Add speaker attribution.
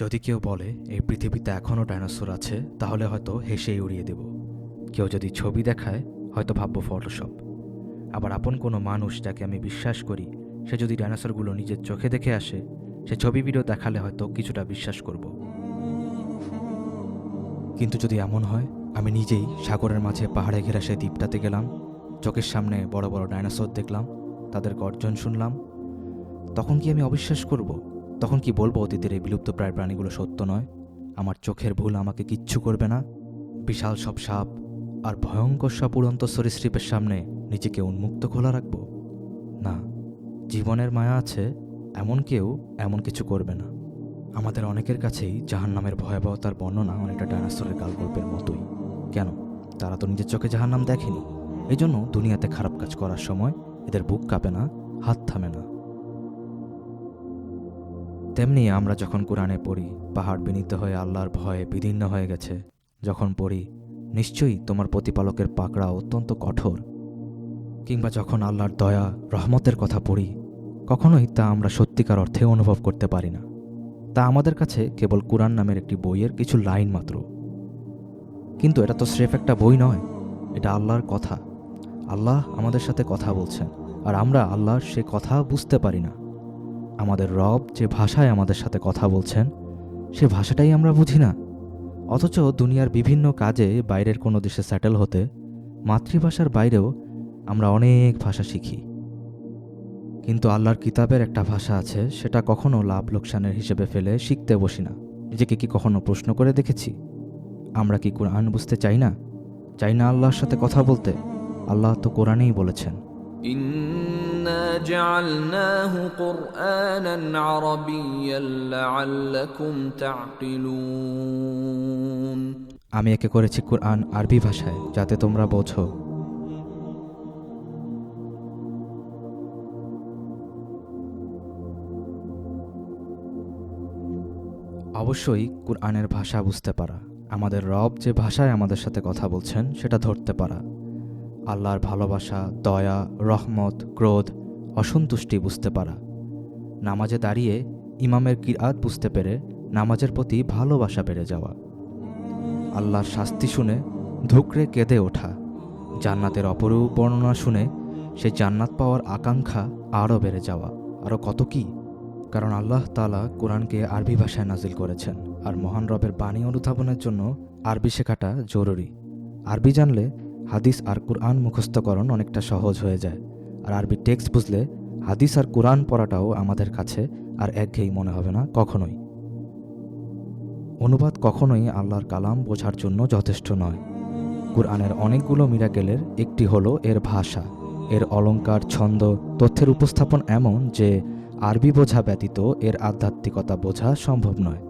Speaker 1: যদি কেউ বলে, এই পৃথিবীতে এখনও ডাইনোসর আছে, তাহলে হয়তো হেসেই উড়িয়ে দেব। কেউ যদি ছবি দেখায়, হয়তো ভাববো ফটোশপ। আবার আপন কোনো মানুষ যাকে আমি বিশ্বাস করি, সে যদি ডাইনোসরগুলো নিজের চোখে দেখে আসে, সে ছবি ভিডিও দেখালে হয়তো কিছুটা বিশ্বাস করব। কিন্তু যদি এমন হয়, আমি নিজেই সাগরের মাঝে পাহাড়ে ঘেরা সেই দ্বীপটাতে গেলাম, চোখের সামনে বড় বড় ডাইনোসর দেখলাম, তাদের গর্জন শুনলাম। তখন কি আমি অবিশ্বাস করব? তখন কি বলব, অতীতের এই বিলুপ্ত প্রায় প্রাণীগুলো সত্য নয়? আমার চোখের ভুল আমাকে কিচ্ছু করবে না। বিশাল সব সাপ আর ভয়ঙ্কর সব উড়ন্ত সরীসৃপের সামনে নিজেকে উন্মুক্ত খোলা রাখব? না, জীবনের মায়া আছে, এমন কেউ এমন কিছু করবে না। আমাদের অনেকের কাছেই জাহান নামের ভয়াবহতার বর্ণনা অনেকটা ডাইনোসরের গল্পের মতোই। কেন? তারা তো নিজের চোখে জাহান নাম দেখেনি। জন্য দুনিয়াতে খারাপ কাজ করার সময় এদের বুক কাঁপে না, হাত থামে না। তেমনি আমরা যখন কোরআনে পড়ি, পাহাড় বিনীত হয়ে আল্লাহর ভয়ে বিদীর্ণ হয়ে গেছে। যখন পড়ি, নিশ্চয়ই তোমার প্রতিপালকের পাকড়া অত্যন্ত কঠোর। কিংবা যখন আল্লাহর দয়া, রহমতের কথা পড়ি, কখনোই তা আমরা সত্যিকার অর্থে অনুভব করতে পারি না। তা আমাদের কাছে কেবল কোরআন নামের একটি বইয়ের কিছু লাইন মাত্র। কিন্তু এটা তো স্রেফ একটা বই নয়, এটা আল্লাহর কথা। আল্লাহ আমাদের সাথে কথা বলছেন, আর আমরা আল্লাহর সে কথা বুঝতে পারি না। আমাদের রব যে ভাষায় আমাদের সাথে কথা বলছেন, সে ভাষাটাই আমরা বুঝি না। অথচ দুনিয়ার বিভিন্ন কাজে বাইরের কোনো দেশে সেটেল হতে, মাতৃভাষার বাইরেও আমরা অনেক ভাষা শিখি। কিন্তু আল্লাহর কিতাবের একটা ভাষা আছে, সেটা কখনো লাভ লোকসানের হিসেবে ফেলে শিখতে বসি না। নিজেকে কি কখনো প্রশ্ন করে দেখেছি? আমরা কি কোরআন বুঝতে চাই না? চাই না আল্লাহর সাথে কথা বলতে? আল্লাহ তো কোরআনেই বলেছেন।
Speaker 2: إنا جعلناه قرآنا عربيا لعلكم تعقلون
Speaker 1: আমি একে করেছি কোরআন আরবি ভাষায় যাতে তোমরা বোঝো অবশ্যই কোরআনের ভাষা বুঝতে পারা আমাদের রব যে ভাষায় আমাদের সাথে কথা বলছেন সেটা ধরতে পারা আল্লাহর ভালোবাসা, দয়া, রহমত, ক্রোধ, অসন্তুষ্টি বুঝতে পারা। নামাজে দাঁড়িয়ে ইমামের কিরাত বুঝতে পেরে নামাজের প্রতি ভালোবাসা বেড়ে যাওয়া। আল্লাহর শাস্তি শুনে ধুকরে কেঁদে ওঠা। জান্নাতের অপরূপ বর্ণনা শুনে সে জান্নাত পাওয়ার আকাঙ্ক্ষা আরও বেড়ে যাওয়া। আরও কত কি? কারণ আল্লাহ তালা কোরআনকে আরবি ভাষায় নাজিল করেছেন, আর মহান রবের বাণী অনুধাবনের জন্য আরবি শেখাটা জরুরি। আরবি জানলে হাদিস আর কোরআন মুখস্থকরণ অনেকটা সহজ হয়ে যায়। আর আরবি টেক্সট বুঝলে হাদিস আর কোরআন পড়াটাও আমাদের কাছে আর একঘেয়েই মনে হবে না কখনোই। অনুবাদ কখনোই আল্লাহর কালাম বোঝার জন্য যথেষ্ট নয়। কোরআনের অনেকগুলো মিরাকেলের একটি হলো এর ভাষা, এর অলংকার, ছন্দ, তথ্যের উপস্থাপন এমন যে আরবি বোঝা ব্যতীত এর আধ্যাত্মিকতা বোঝা সম্ভব নয়।